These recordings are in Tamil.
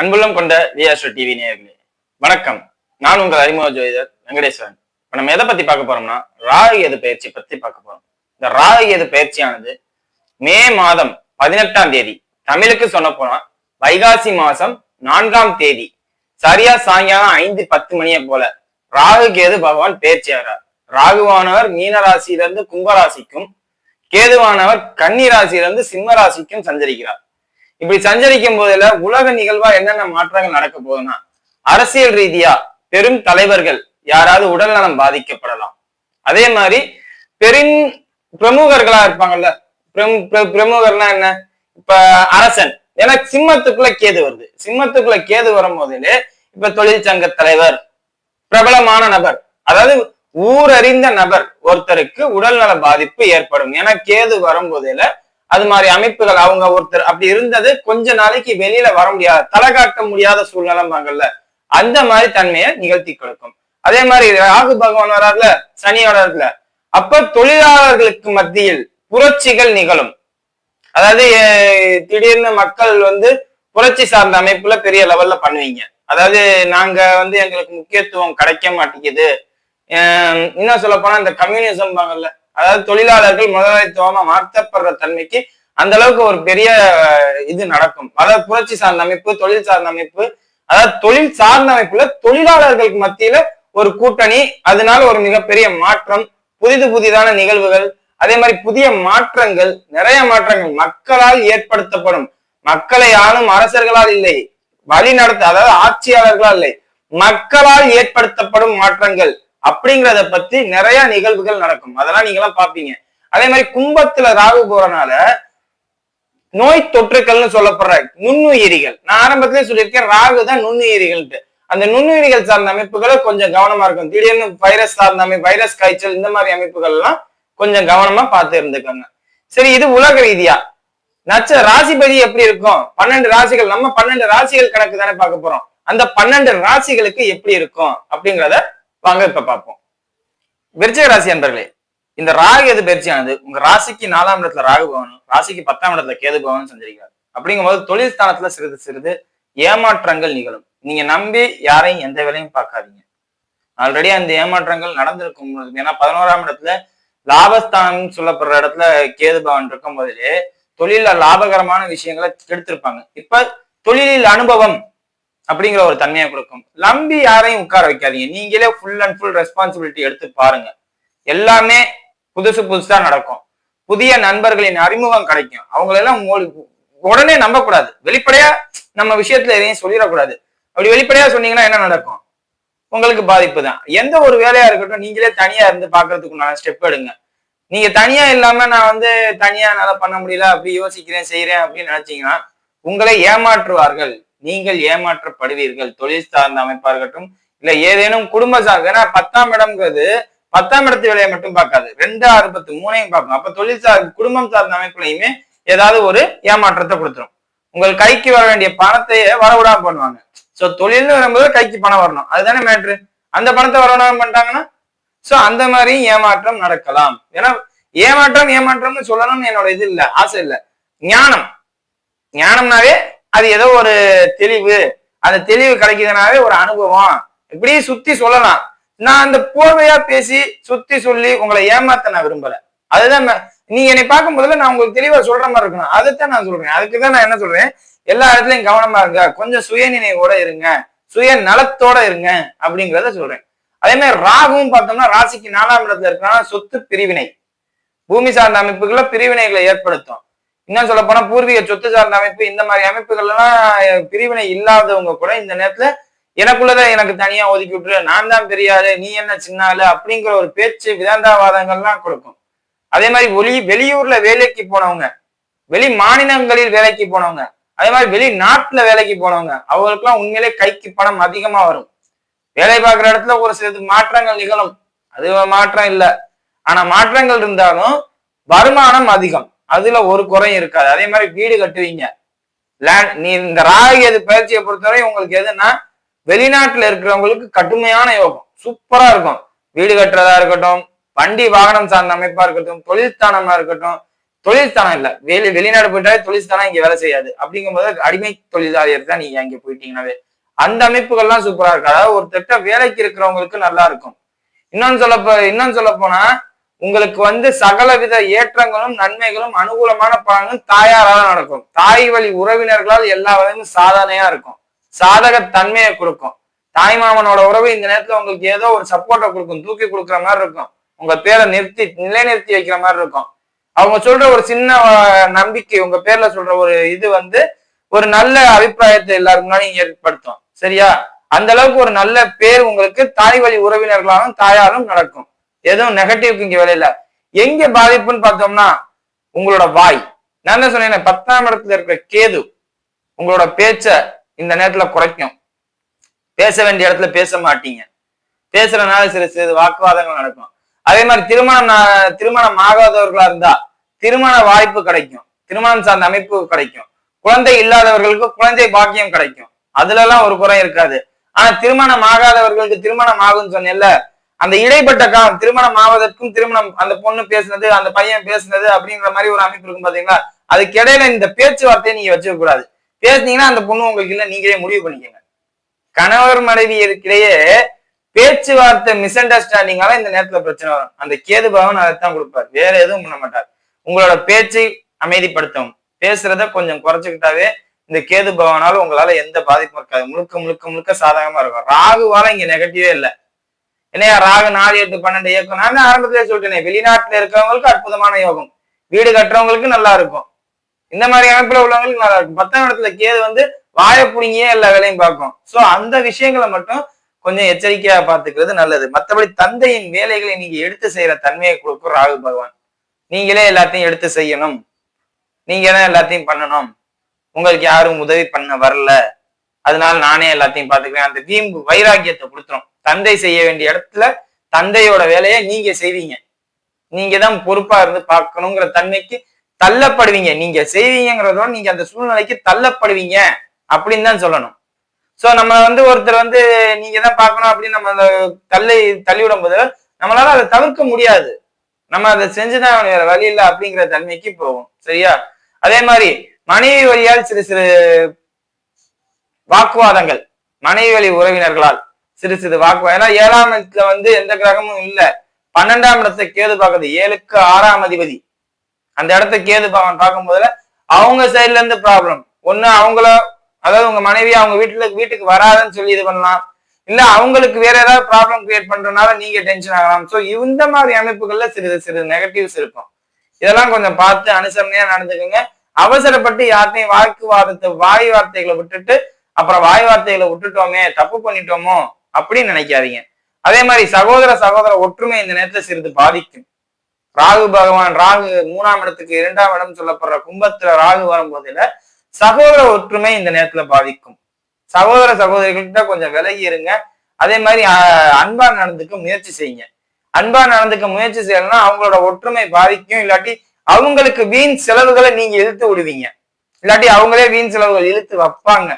அன்புள்ளம் கொண்ட விஆஸ்ட்ரோ டிவி நேயர்களே வணக்கம். நான் உங்கள் அறிமுக ஜோதிடர் வெங்கடேஸ்வரன். இப்ப நம்ம எதை பத்தி பார்க்க போறோம்னா ராகு எது பயிற்சி பத்தி பார்க்க போறோம். இந்த ராகு எது பயிற்சியானது மே மாதம் பதினெட்டாம் தேதி தமிழுக்கு சொன்ன போனா வைகாசி மாசம் நான்காம் தேதி சரியா சாயங்காலம் ஐந்து பத்து மணியை போல ராகு கேது பகவான் பயிற்சி ஆகிறார் ராகுவானவர் மீனராசியிலிருந்து கும்பராசிக்கும் கேதுவானவர் கன்னி ராசியிலிருந்து சிம்ம ராசிக்கும் சஞ்சரிக்கிறார். இப்படி சஞ்சரிக்கும் போதுல உலக நிகழ்வா என்னென்ன மாற்றங்கள் நடக்க போகுதுன்னா அரசியல் ரீதியா பெரும் தலைவர்கள் யாராவது உடல் நலம் பாதிக்கப்படலாம். அதே மாதிரி பெரும் பிரமுகர்களா இருப்பாங்கல்ல பிர- பிரமுகர்னா என்ன? இப்ப அரசன். ஏன்னா சிம்மத்துக்குள்ள கேது வருது. சிம்மத்துக்குள்ள கேது வரும்போதிலே இப்ப தொழிற்சங்க தலைவர் பிரபலமான நபர் அதாவது ஊரறிந்த நபர் ஒருத்தருக்கு உடல்நல பாதிப்பு ஏற்படும். ஏன்னா கேது வரும்போதில அது மாதிரி அமைப்புகள் அவங்க ஒருத்தர் அப்படி இருந்தது கொஞ்ச நாளைக்கு வெளியில வர முடியாது தலை காட்ட முடியாத சூழ்நிலைமாங்கல்ல அந்த மாதிரி தன்மையை நிகழ்த்தி கொடுக்கும். அதே மாதிரி ராகு பகவான் வரார்ல சனியோட அப்ப தொழிலாளர்களுக்கு மத்தியில் புரட்சிகள் நிகழும். அதாவது திடீர்னு மக்கள் வந்து புரட்சி சார்ந்த அமைப்புல பெரிய லெவல்ல பண்ணுவீங்க. அதாவது நாங்க வந்து எங்களுக்கு முக்கியத்துவம் கிடைக்க மாட்டேங்குது. இன்னும் சொல்ல போனா இந்த கம்யூனிசம் பாங்கல்ல அதாவது தொழிலாளர்கள் முதலாளித்துவமா மாற்றப்படுற தன்மைக்கு அந்த அளவுக்கு ஒரு பெரிய இது நடக்கும். அதாவது புரட்சி சார்ந்த அமைப்பு தொழில் சார்ந்த அமைப்பு அதாவது தொழில் சார்ந்த அமைப்புல தொழிலாளர்களுக்கு மத்தியில ஒரு கூட்டணி அதனால ஒரு மிகப்பெரிய மாற்றம் புதிது புதிதான நிகழ்வுகள் அதே மாதிரி புதிய மாற்றங்கள் நிறைய மாற்றங்கள் மக்களால் ஏற்படுத்தப்படும். மக்களை ஆளும் அரசர்களால் இல்லை வழி நடத்த அதாவது ஆட்சியாளர்களால் இல்லை மக்களால் ஏற்படுத்தப்படும் மாற்றங்கள். அப்படிங்கிறத பத்தி நிறைய நிகழ்வுகள் நடக்கும். அதெல்லாம் நீங்க எல்லாம் பாப்பீங்க அதே மாதிரி கும்பத்துல ராகு போறனால நோய் தொற்றுக்கள்னு சொல்லப்படுற நுண்ணுயிரிகள். நான் ஆரம்பத்திலே சொல்லியிருக்கேன் ராகு தான் நுண்ணுயிரிகள்ட்டு அந்த நுண்ணுயிரிகள் சார்ந்த அமைப்புகளை கொஞ்சம் கவனமா இருக்கும் திடீர்னு வைரஸ் சார்ந்த அமைப்பு வைரஸ் காய்ச்சல் இந்த மாதிரி அமைப்புகள் எல்லாம் கொஞ்சம் கவனமா பார்த்து இருந்துக்கோங்க. சரி இது உலக ரீதியா. நட்ச ராசிபதி எப்படி இருக்கும்? பன்னெண்டு ராசிகள் நம்ம பன்னெண்டு ராசிகள் கணக்கு தானே பார்க்க போறோம். அந்த பன்னெண்டு ராசிகளுக்கு எப்படி இருக்கும் அப்படிங்கிறத வாங்க இப்ப பார்ப்போம். விருச்சிக ராசி அன்பர்களே இந்த ராகு எது பயிற்சியானது? உங்க ராசிக்கு நாலாம் இடத்துல ராகு பவனும் ராசிக்கு பத்தாம் இடத்துல கேது பவனும் செஞ்சிருக்காரு அப்படிங்கும்போது தொழில் ஸ்தானத்துல சிறிது சிறிது ஏமாற்றங்கள் நிகழும். நீங்க நம்பி யாரையும் எந்த வேலையும் பார்க்காதீங்க. ஆல்ரெடி அந்த ஏமாற்றங்கள் நடந்திருக்கும் ஏன்னா பதினோராம் இடத்துல லாபஸ்தானம் சொல்லப்படுற இடத்துல கேது பவன் இருக்கும் போதிலே தொழில லாபகரமான விஷயங்களை எடுத்திருப்பாங்க. இப்ப தொழிலில் அனுபவம் அப்படிங்கிற ஒரு தன்மையை கொடுக்கும். நம்பி யாரையும் உட்கார வைக்காதீங்க. நீங்களே ஃபுல் அண்ட் ஃபுல் ரெஸ்பான்சிபிலிட்டி எடுத்து பாருங்க. எல்லாமே புதுசு புதுசா நடக்கும். புதிய நண்பர்களின் அறிமுகம் கிடைக்கும். அவங்களெல்லாம் உங்களுக்கு உடனே நம்பக்கூடாது. வெளிப்படையா நம்ம விஷயத்துல எதையும் சொல்லிடக்கூடாது. அப்படி வெளிப்படையா சொன்னீங்கன்னா என்ன நடக்கும்? உங்களுக்கு பாதிப்பு தான். எந்த ஒரு வேலையா இருக்கட்டும் நீங்களே தனியா இருந்து பாக்குறதுக்குண்டான ஸ்டெப் எடுங்க. நீங்க தனியா இல்லாம நான் வந்து தனியா என்னால பண்ண முடியல அப்படி யோசிக்கிறேன் செய்யறேன் அப்படின்னு நினைச்சீங்கன்னா உங்களை ஏமாற்றுவார்கள். நீங்கள் ஏமாற்றப்படுவீர்கள். தொழில் சார்ந்த அமைப்பா இருக்கட்டும் இல்ல ஏதேனும் குடும்ப சார்ந்த ஏன்னா பத்தாம் இடம்ங்கிறது பத்தாம் இடத்து வேலையை மட்டும் பார்க்காது. ரெண்டு ஆறு பத்து மூணையும் பார்க்கும் அப்ப தொழில் சார் குடும்பம் சார்ந்த அமைப்புலையுமே ஏதாவது ஒரு ஏமாற்றத்தை கொடுத்துரும். உங்கள் கைக்கு வர வேண்டிய பணத்தையே வரவிடாம பண்ணுவாங்க. சோ தொழில்னு வரும்போது கைக்கு பணம் வரணும். அதுதானே மேட்ரு அந்த பணத்தை வரவிடாம பண்ணிட்டாங்கன்னா சோ அந்த மாதிரி ஏமாற்றம் நடக்கலாம். ஏன்னா ஏமாற்றம் ஏமாற்றம்னு சொல்லணும்னு என்னோட இது இல்ல ஆசை இல்ல. ஞானம். ஞானம்னாவே அது ஏதோ ஒரு தெளிவு. அந்த தெளிவு கிடைக்குதுனாவே ஒரு அனுபவம். இப்படி சுத்தி சொல்லலாம். நான் அந்த போர்வையா பேசி சுத்தி சொல்லி உங்களை ஏமாத்த நான் விரும்பல. அதுதான் நீங்க என்னை பார்க்கும் போதுல நான் உங்களுக்கு தெளிவா சொல்ற மாதிரி இருக்கணும். அதைத்தான் நான் சொல்றேன். அதுக்கு தான் நான் என்ன சொல்றேன்? எல்லா இடத்துலயும் கவனமா இருங்க. கொஞ்சம் சுயநினைவோட இருங்க. சுய நலத்தோட இருங்க அப்படிங்கிறத சொல்றேன். அதே மாதிரி ராகுவும் பார்த்தோம்னா ராசிக்கு நாலாம் இடத்துல இருக்கிறனால சொத்து பிரிவினை. பூமி சார்ந்த அமைப்புகளை பிரிவினைகளை ஏற்படுத்தும். இன்னும் சொல்ல போனா பூர்வீக சொத்து சார்ந்த அமைப்பு இந்த மாதிரி அமைப்புகள் எல்லாம் பிரிவினை இல்லாதவங்க கூட இந்த நேரத்துல எனக்குள்ளதான் எனக்கு தனியா ஒதுக்கி விட்டுரு. நான் தான் பெரியாரு நீ என்ன சின்னாலு அப்படிங்கிற ஒரு பேச்சு விதாந்தாவாதங்கள்லாம் கொடுக்கும். அதே மாதிரி ஒளி வெளியூர்ல வேலைக்கு போனவங்க வெளி மாநிலங்களில் வேலைக்கு போனவங்க அதே மாதிரி வெளிநாட்டுல வேலைக்கு போனவங்க அவங்களுக்குலாம் உண்மையிலே கைக்கு பணம் அதிகமா வரும். வேலை பார்க்குற இடத்துல ஒரு சில மாற்றங்கள் நிகழும். அது மாற்றம் இல்லை. ஆனா மாற்றங்கள் இருந்தாலும் வருமானம் அதிகம். அதுல ஒரு குறையும் இருக்காது. அதே மாதிரி வீடு கட்டுவீங்க. லேண்ட் நீ இந்த ராகு எது பயிற்சியை பொறுத்தவரை உங்களுக்கு எதுன்னா வெளிநாட்டுல இருக்கிறவங்களுக்கு கடுமையான யோகம். சூப்பரா இருக்கும். வீடு கட்டுறதா இருக்கட்டும் வண்டி வாகனம் சார்ந்த அமைப்பா இருக்கட்டும் தொழில்ஸ்தானமா இருக்கட்டும் தொழில்ஸ்தானம் இல்ல. வெளி வெளிநாடு போயிட்டாலே தொழில்ஸ்தானம் இங்க வேலை செய்யாது. அப்படிங்கும்போது அடிமை தொழிலாளியர் தான் நீங்க அங்க போயிட்டீங்கன்னாவே அந்த அமைப்புகள்லாம் சூப்பரா இருக்கு அதாவது ஒரு திட்ட வேலைக்கு இருக்கிறவங்களுக்கு நல்லா இருக்கும். இன்னொன்னு சொல்ல இன்னொன்னு சொல்ல போனா உங்களுக்கு வந்து சகலவித ஏற்றங்களும் நன்மைகளும் அனுகூலமான பலனும் தாயாரால் நடக்கும். தாய் வழி உறவினர்களால் எல்லா வகையும் சாதனையா இருக்கும். சாதக தன்மையை கொடுக்கும். தாய் மாமனோட உறவு இந்த நேரத்துல உங்களுக்கு ஏதோ ஒரு சப்போர்ட்டை கொடுக்கும். தூக்கி கொடுக்குற மாதிரி இருக்கும். உங்க பேரை நிறுத்தி நிலைநிறுத்தி வைக்கிற மாதிரி இருக்கும். அவங்க சொல்ற ஒரு சின்ன நம்பிக்கை உங்க பேர்ல சொல்ற ஒரு இது வந்து ஒரு நல்ல அபிப்பிராயத்தை எல்லாரும் முன்னாடி ஏற்படுத்தும். சரியா? அந்த அளவுக்கு ஒரு நல்ல பேர் உங்களுக்கு தாய் வழி உறவினர்களாலும் தாயாரும் நடக்கும். எதுவும் நெகட்டிவ்க்கு இங்க வேலையில எங்க பாதிப்புன்னு பார்த்தோம்னா உங்களோட வாய். நான் என்ன சொன்னேன் பத்தாம் இடத்துல இருக்கிற கேது உங்களோட பேச்ச இந்த நேரத்துல குறைக்கும். பேச வேண்டிய இடத்துல பேச மாட்டீங்க. பேசுறதுனால சிறு சிறு வாக்குவாதங்கள் நடக்கும். அதே மாதிரி திருமணம் திருமணம் ஆகாதவர்களா இருந்தா திருமண வாய்ப்பு கிடைக்கும். திருமணம் சார்ந்த அமைப்பு கிடைக்கும். குழந்தை இல்லாதவர்களுக்கு குழந்தை பாக்கியம் கிடைக்கும். அதுல எல்லாம் ஒரு குறை இருக்காது. ஆனா திருமணம் ஆகாதவர்களுக்கு திருமணம் ஆகும்னு சொன்னேன்ல அந்த இடைப்பட்ட காலம் திருமணம் ஆவதற்கும் திருமணம் அந்த பொண்ணு பேசுனது அந்த பையன் பேசுனது அப்படிங்கிற மாதிரி ஒரு அமைப்பு இருக்கும் பாத்தீங்களா? அதுக்கு இடையில இந்த பேச்சுவார்த்தையை நீங்க வச்சுக்க கூடாது. பேசுனீங்கன்னா அந்த பொண்ணு உங்களுக்கு இல்ல நீங்களே முடிவு பண்ணிக்கங்க. கணவர் மனைவியருக்கிடையே பேச்சுவார்த்தை மிஸ் அண்டர்ஸ்டாண்டிங்கால இந்த நேரத்துல பிரச்சனை வரும். அந்த கேது பகவான் அதைத்தான் கொடுப்பார். வேற எதுவும் பண்ண மாட்டார். உங்களோட பேச்சை அமைதிப்படுத்தும். பேசுறத கொஞ்சம் குறைச்சுக்கிட்டாவே இந்த கேது பகவானால உங்களால எந்த பாதிப்பும் இருக்காது. முழுக்க முழுக்க முழுக்க சாதகமா இருக்கும். ராகுவால இங்க நெகட்டிவே இல்லை. என்னையா ராகு நாலு எட்டு பன்னெண்டு இயக்கம். நான் ஆரம்பத்திலே சொல்லிட்டேனே வெளிநாட்டுல இருக்கிறவங்களுக்கு அற்புதமான யோகம். வீடு கட்டுறவங்களுக்கு நல்லா இருக்கும். இந்த மாதிரி அமைப்புல உள்ளவங்களுக்கு நல்லா இருக்கும். பத்தாம் இடத்துல கேது வந்து வாயை புடுங்கியே எல்லா வேலையும் பார்க்கும். சோ அந்த விஷயங்களை மட்டும் கொஞ்சம் எச்சரிக்கையா பார்த்துக்கிறது நல்லது. மற்றபடி தந்தையின் வேலைகளை நீங்க எடுத்து செய்யற தன்மையை கொடுக்கும் ராகு பகவான். நீங்களே எல்லாத்தையும் எடுத்து செய்யணும். நீங்க தான் எல்லாத்தையும் பண்ணணும். உங்களுக்கு யாரும் உதவி பண்ண வரல. அதனால நானே எல்லாத்தையும் பாத்துக்கிறேன் அந்த வீம்பு வைராக்கியத்தை கொடுத்துரும். தந்தை செய்ய வேண்டிய இடத்துல தந்தையோட வேலையை நீங்க செய்வீங்க. நீங்க தான் பொறுப்பா இருந்து பார்க்கணுங்கிற தன்மைக்கு தள்ளப்படுவீங்க. நீங்க செய்வீங்கிறதோட நீங்க அந்த சூழ்நிலைக்கு தள்ளப்படுவீங்க அப்படின்னு தான் சொல்லணும். சோ நம்ம வந்து ஒருத்தர் வந்து நீங்க தான் பார்க்கணும் அப்படின்னு நம்ம அந்த தள்ளி தள்ளி விடும் போது நம்மளால அதை தவிர்க்க முடியாது. நம்ம அதை செஞ்சுதான் வேற வழி இல்லை அப்படிங்கிற தன்மைக்கு போகும். சரியா? அதே மாதிரி மனைவி வழியால் சிறு சிறு வாக்குவாதங்கள். மனைவி உறவினர்களால் சிறு சிறு வாக்குவாதம் ஏன்னா ஏழாம் இடத்துல வந்து எந்த கிரகமும் இல்ல. பன்னெண்டாம் இடத்தை கேது பார்க்குது. ஏழுக்கு ஆறாம் அதிபதி. அந்த இடத்த கேது பாவன் பார்க்கும் போதுல அவங்க சைட்ல இருந்து ப்ராப்ளம் ஒண்ணு அவங்கள அதாவது உங்க மனைவி அவங்க வீட்டுல வீட்டுக்கு வராதுன்னு சொல்லி இது பண்ணலாம். இல்ல அவங்களுக்கு வேற ஏதாவது ப்ராப்ளம் கிரியேட் பண்றதுனால நீங்க டென்ஷன் ஆகலாம். சோ இந்த மாதிரி அமைப்புகள்ல சிறிது சிறிது நெகட்டிவ்ஸ் இருக்கும். இதெல்லாம் கொஞ்சம் பார்த்து அனுசரணையா நடந்துக்கோங்க. அவசரப்பட்டு யார்ட்டையும் வாக்குவாதத்தை வாய் வார்த்தைகளை விட்டுட்டு அப்புறம் வாய் வார்த்தைகளை விட்டுட்டோமே தப்பு பண்ணிட்டோமோ அப்படின்னு நினைக்காதீங்க. அதே மாதிரி சகோதர சகோதர ஒற்றுமை இந்த நேரத்துல சிறிது பாதிக்கும். ராகு பகவான் ராகு மூணாம் இடத்துக்கு இரண்டாம் இடம் சொல்லப்படுற கும்பத்துல ராகு வரும்போதுல சகோதர ஒற்றுமை இந்த நேரத்துல பாதிக்கும். சகோதர சகோதரிகள்கிட்ட கொஞ்சம் விலகி இருங்க. அதே மாதிரி அஹ், அன்பா நடந்துக்க முயற்சி செய்யுங்க. அன்பா நடந்துக்க முயற்சி செய்யலன்னா அவங்களோட ஒற்றுமை பாதிக்கும். இல்லாட்டி அவங்களுக்கு வீண் செலவுகளை நீங்க இழுத்து விடுவீங்க. இல்லாட்டி அவங்களே வீண் செலவுகள் இழுத்து வைப்பாங்க.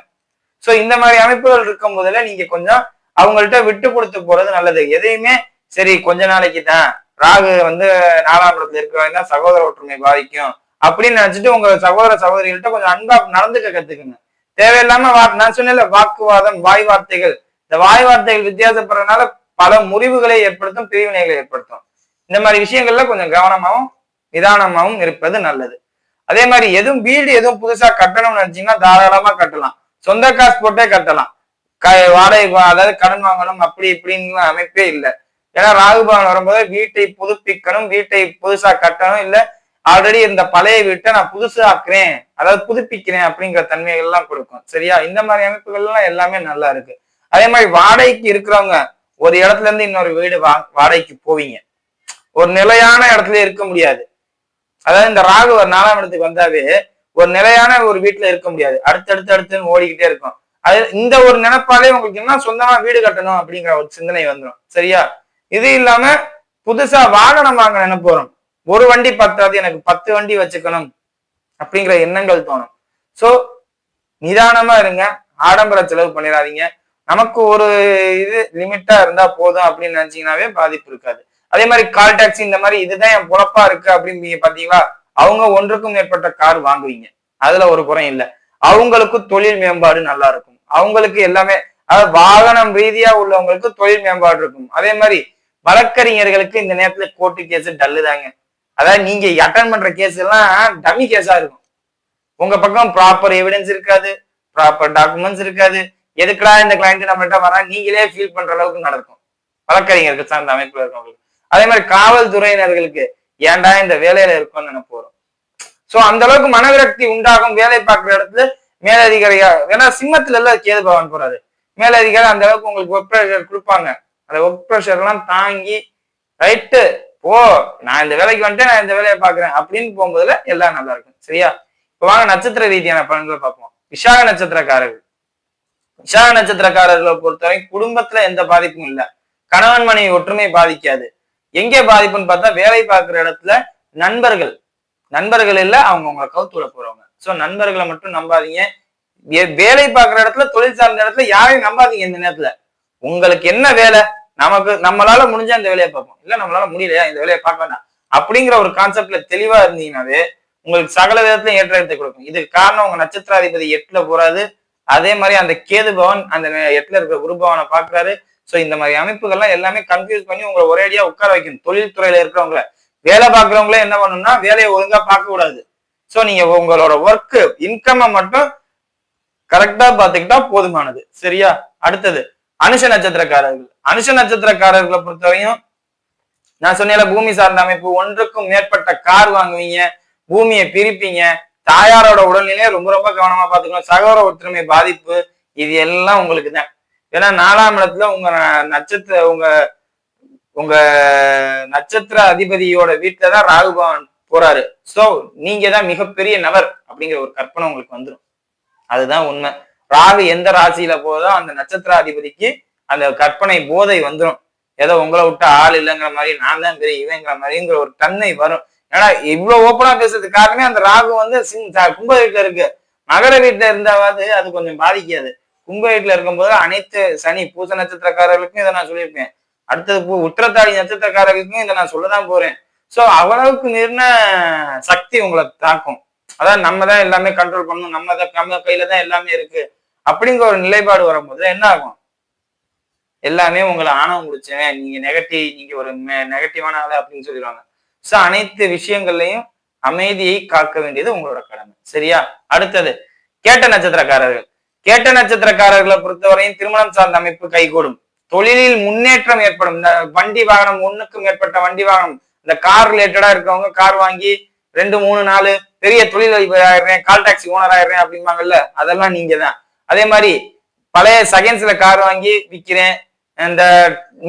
சோ இந்த மாதிரி அமைப்புகள் இருக்கும் போதுல நீங்க கொஞ்சம் அவங்கள்ட்ட விட்டு கொடுத்து போறது நல்லது. எதையுமே சரி கொஞ்ச நாளைக்கு தான் ராகு வந்து நாலாம் இடத்துல இருக்கிறவங்க தான் சகோதர ஒற்றுமை பாதிக்கும் அப்படின்னு நினைச்சிட்டு உங்க சகோதர சகோதரிகள்ட்ட கொஞ்சம் அன்பா நடந்துக்க கத்துக்குங்க. தேவையில்லாம வா நான் சொன்னேன்ல வாக்குவாதம் வாய் வார்த்தைகள். இந்த வாய் வார்த்தைகள் வித்தியாசப்படுறதுனால பல முறிவுகளை ஏற்படுத்தும் பிரிவினைகளை ஏற்படுத்தும். இந்த மாதிரி விஷயங்கள்ல கொஞ்சம் கவனமாகவும் நிதானமாகவும் இருப்பது நல்லது. அதே மாதிரி எதுவும் வீடு எதுவும் புதுசா கட்டணும்னு நினைச்சீங்கன்னா தாராளமா கட்டலாம். சொந்த காசு போட்டே கட்டலாம். க வாடகை அதாவது கடன் வாங்கணும் அப்படி இப்படின்னு அமைப்பே இல்லை. ஏன்னா ராகுபவன் வரும்போது வீட்டை புதுப்பிக்கணும் வீட்டை புதுசா கட்டணும் இல்ல ஆல்ரெடி இந்த பழைய வீட்டை நான் புதுசா ஆக்குறேன் அதாவது புதுப்பிக்கிறேன் அப்படிங்கிற தன்மைகள் எல்லாம் கொடுக்கும். சரியா? இந்த மாதிரி அமைப்புகள் எல்லாம் எல்லாமே நல்லா இருக்கு. அதே மாதிரி வாடகைக்கு இருக்கிறவங்க ஒரு இடத்துல இருந்து இன்னொரு வீடு வா வாடகைக்கு போவீங்க. ஒரு நிலையான இடத்துல இருக்க முடியாது. அதாவது இந்த ராகு ஒரு நாலாம் இடத்துக்கு வந்தாவே ஒரு நிலையான ஒரு வீட்டுல இருக்க முடியாது. அடுத்தடுத்து அடுத்துன்னு ஓடிக்கிட்டே இருக்கும். அது இந்த ஒரு நினைப்பாலே உங்களுக்கு என்ன சொந்தமா வீடு கட்டணும் அப்படிங்கிற ஒரு சிந்தனை வந்துடும் சரியா? இது இல்லாம புதுசா வாகனம் வாங்க நினைப்போறோம் ஒரு வண்டி பத்தாது எனக்கு பத்து வண்டி வச்சுக்கணும் அப்படிங்கிற எண்ணங்கள் தோணும். சோ நிதானமா இருங்க. ஆடம்பர செலவு பண்ணிடாதீங்க. நமக்கு ஒரு இது லிமிட்டா இருந்தா போதும் அப்படின்னு நினைச்சீங்கன்னாவே பாதிப்பு இருக்காது. அதே மாதிரி கால் டாக்ஸி இந்த மாதிரி இதுதான் என் பொழப்பா இருக்கு அப்படின்னு பாத்தீங்களா? அவங்க ஒன்றுக்கும் மேற்பட்ட கார் வாங்குவீங்க. அதுல ஒரு குறையும் இல்லை. அவங்களுக்கு தொழில் மேம்பாடு நல்லா இருக்கும். அவங்களுக்கு எல்லாமே அதாவது வாகனம் ரீதியா உள்ளவங்களுக்கு தொழில் மேம்பாடு இருக்கும். அதே மாதிரி வழக்கறிஞர்களுக்கு இந்த நேரத்துல கோர்ட்டு கேஸ் டல்லு தாங்க அதாவது நீங்க அட்டன் பண்ற கேஸ் எல்லாம் டம்மி கேஸா இருக்கும். உங்க பக்கம் ப்ராப்பர் எவிடன்ஸ் இருக்காது. ப்ராப்பர் டாக்குமெண்ட்ஸ் இருக்காது. எதுக்குடா இந்த கிளைண்ட் நம்மகிட்ட வரா நீங்களே ஃபீல் பண்ற அளவுக்கு நடக்கும். வழக்கறிஞர்கள் சார்ந்த அமைப்புல இருக்கவங்களுக்கு. அதே மாதிரி காவல்துறையினர்களுக்கு ஏன்டா இந்த வேலையில இருக்கோம்னு நினைப்பு வரும். சோ அந்த அளவுக்கு மனவிரக்தி உண்டாகும் வேலை பார்க்குற இடத்துல மேலதிகாரியா ஏன்னா சிம்மத்துல எல்லாம் கேது பவன் போறாரு. மேலதிகாரி அந்த அளவுக்கு உங்களுக்கு ஒர்க் ப்ரெஷர் கொடுப்பாங்க. அந்த ஒர்க் ப்ரெஷர் எல்லாம் தாங்கி ரைட்டு ஓ நான் இந்த வேலைக்கு வந்துட்டு நான் இந்த வேலையை பாக்குறேன் அப்படின்னு போகும்போதுல எல்லாம் நல்லா இருக்கும். சரியா? இப்போ வாங்க நட்சத்திர ரீதியான பலன்களை பார்ப்போம். விஷாக நட்சத்திரக்காரர்கள். விஷாக நட்சத்திரக்காரர்களை பொறுத்தவரை குடும்பத்துல எந்த பாதிப்பும் இல்ல. கணவன் மனைவி ஒற்றுமை பாதிக்காது. எங்கே பாதிப்புன்னு பார்த்தா வேலை பார்க்குற இடத்துல நண்பர்கள் நண்பர்கள் இல்லை அவங்க உங்களை கவுத்துல போறவங்க. ஸோ நண்பர்களை மட்டும் நம்பாதீங்க. வேலை பார்க்குற இடத்துல தொழில் சார்ந்த இடத்துல யாரையும் நம்பாதீங்க இந்த நேரத்துல. உங்களுக்கு என்ன வேலை? நமக்கு நம்மளால முடிஞ்சா இந்த வேலையை பார்ப்போம். இல்ல நம்மளால முடியலையா? இந்த வேலையை பார்க்க வேண்டாம் அப்படிங்கிற ஒரு கான்செப்ட்ல தெளிவா இருந்தீங்கன்னாவே உங்களுக்கு சகல விதத்திலும் ஏற்றத்தை கொடுக்கும். இதுக்கு காரணம் உங்க நட்சத்திராதிபதி எட்டுல போறாது அதே மாதிரி அந்த கேது பவன் அந்த நே- எட்டுல இருக்கிற குரு பவனை பாக்குறாரு சோ இந்த மாதிரி அமைப்புகள்லாம் எல்லாமே கன்ஃபியூஸ் பண்ணி உங்களை ஒரேடியா உட்கார வைக்கணும். தொழில்துறையில இருக்கிறவங்கள. வேலை பார்க்கறவங்களே என்ன பண்ணணும்னா வேலையை ஒழுங்கா பார்க்க கூடாது. சோ நீங்க உங்களோட ஒர்க் இன்கம்மை மட்டும் கரெக்டா பாத்துக்கிட்டா போதுமானது. சரியா? அடுத்தது அனுஷ நட்சத்திரக்காரர்கள். அனுஷ நட்சத்திரக்காரர்களை பொறுத்தவரையும் நான் சொன்னேன் பூமி சார்ந்த அமைப்பு ஒன்றுக்கும் மேற்பட்ட கார் வாங்குவீங்க பூமியை பிரிப்பீங்க தாயாரோட உடல்நிலையை ரொம்ப ரொம்ப கவனமா பாத்துக்கணும் சகோதர ஒற்றுமை பாதிப்பு இது எல்லாம் உங்களுக்கு தான் ஏன்னா நாலாம் இடத்துல உங்க நட்சத்திர உங்க உங்க நட்சத்திர அதிபதியோட வீட்டுல தான் ராகுபவன் போறாரு. சோ நீங்க தான் மிகப்பெரிய நபர் அப்படிங்கிற ஒரு கற்பனை உங்களுக்கு வந்துடும் அதுதான் உண்மை. ராகு எந்த ராசியில போதோ அந்த நட்சத்திர அதிபதிக்கு அந்த கற்பனை போதை வந்துடும் ஏதோ உங்களை விட்டு ஆள் இல்லைங்கிற மாதிரி நான் தான் பெரிய இவங்கிற மாதிரிங்கிற ஒரு தன்மை வரும். ஏன்னா இவ்வளவு ஓப்பனா பேசுறதுக்கு காரணமே அந்த ராகு வந்து சிங் கும்ப வீட்டுல இருக்கு. மகர வீட்டுல இருந்தாவது அது கொஞ்சம் பாதிக்காது. கும்ப வீட்டுல இருக்கும்போது அனைத்து சனி பூச நட்சத்திரக்காரர்களுக்கும் இதை நான் சொல்லியிருப்பேன் அடுத்தது பூ உத்திரத்தாடி நட்சத்திரக்காரர்களுக்கும் இதை நான் சொல்லதான் போறேன். சோ அவ்வளவுக்கு நிர்ண சக்தி உங்களை தாக்கும். அதான் நம்ம தான் எல்லாமே கண்ட்ரோல் பண்ணணும். நம்ம தான் நம்ம கையில தான் எல்லாமே இருக்கு. அப்படிங்கிற ஒரு நிலைப்பாடு வரும்போது என்ன ஆகும்? எல்லாமே உங்களை ஆணவம் முடிச்சேன் நீங்க நெகட்டிவ் நீங்க ஒரு நெகட்டிவான ஆளு அப்படின்னு சொல்லிடுவாங்க. ஸோ அனைத்து விஷயங்கள்லையும் அமைதியை காக்க வேண்டியது உங்களோட கடமை. சரியா? அடுத்தது கேட்ட நட்சத்திரக்காரர்கள். கேட்ட நட்சத்திரக்காரர்களை பொறுத்தவரையும் திருமணம் சார்ந்த அமைப்பு கைகூடும். தொழிலில் முன்னேற்றம் ஏற்படும். இந்த வண்டி வாகனம் ஒண்ணுக்கு மேற்பட்ட வண்டி வாகனம். இந்த கார் ரிலேட்டடா இருக்கவங்க கார் வாங்கி ரெண்டு மூணு நாலு பெரிய தொழில் அதிபர் ஆயிடுறேன் கால் டாக்ஸி ஓனர் ஆயிடுறேன் அப்படிம்பாங்கல்ல அதெல்லாம் நீங்க தான் அதே மாதிரி பழைய செகண்ட்ஸ்ல கார் வாங்கி விற்கிறேன் இந்த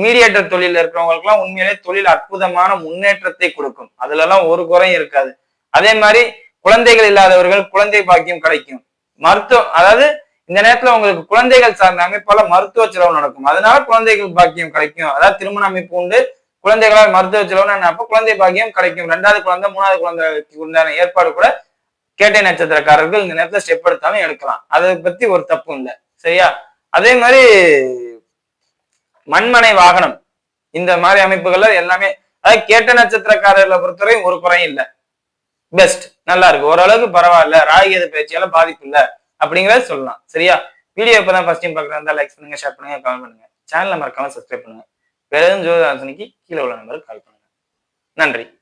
மீடியேட்டர் தொழில் இருக்கிறவங்களுக்குலாம் உண்மையிலே தொழில் அற்புதமான முன்னேற்றத்தை கொடுக்கும். அதுல எல்லாம் ஒரு குறையும் இருக்காது. அதே மாதிரி குழந்தைகள் இல்லாதவர்கள் குழந்தை பாக்கியம் கிடைக்கும். மருத்துவம் அதாவது இந்த நேரத்துல உங்களுக்கு குழந்தைகள் சார்ந்த அமைப்பால மருத்துவ செலவு நடக்கும். அதனால குழந்தைகள் பாக்கியம் கிடைக்கும். அதாவது திருமண அமைப்பு உண்டு. குழந்தைகளால் மருத்துவ செலவுன்னு நினைப்போ குழந்தை பாக்கியம் கிடைக்கும். ரெண்டாவது குழந்தை மூணாவது குழந்தைக்கு உண்டான ஏற்பாடு கூட கேட்டை நட்சத்திரக்காரர்கள் இந்த நேரத்துல ஸ்டெப் எடுத்தாலும் எடுக்கலாம். அதை பத்தி ஒரு தப்பும் இல்லை. சரியா? அதே மாதிரி மண்மனை வாகனம். இந்த மாதிரி அமைப்புகள்ல எல்லாமே அதாவது கேட்ட நட்சத்திரக்காரர்களை பொறுத்தவரை ஒரு குறையும் இல்லை. பெஸ்ட் நல்லா இருக்கு. ஓரளவுக்கு பரவாயில்ல. ராகியது பயிற்சியால பாதிப்பு இல்லை. அப்படிங்கிறத சொல்லலாம். சரியா? வீடியோ இப்பதான் ஃபர்ஸ்ட் டைம் பார்க்குறதா லைக் பண்ணுங்க ஷேர் பண்ணுங்க கமெண்ட் பண்ணுங்க. சேனலை மறக்காம சப்ஸ்கிரைப் பண்ணுங்க. வேற எதுவும் ஜோதி கீழே உள்ள நம்பருக்கு கால் பண்ணுங்க. நன்றி.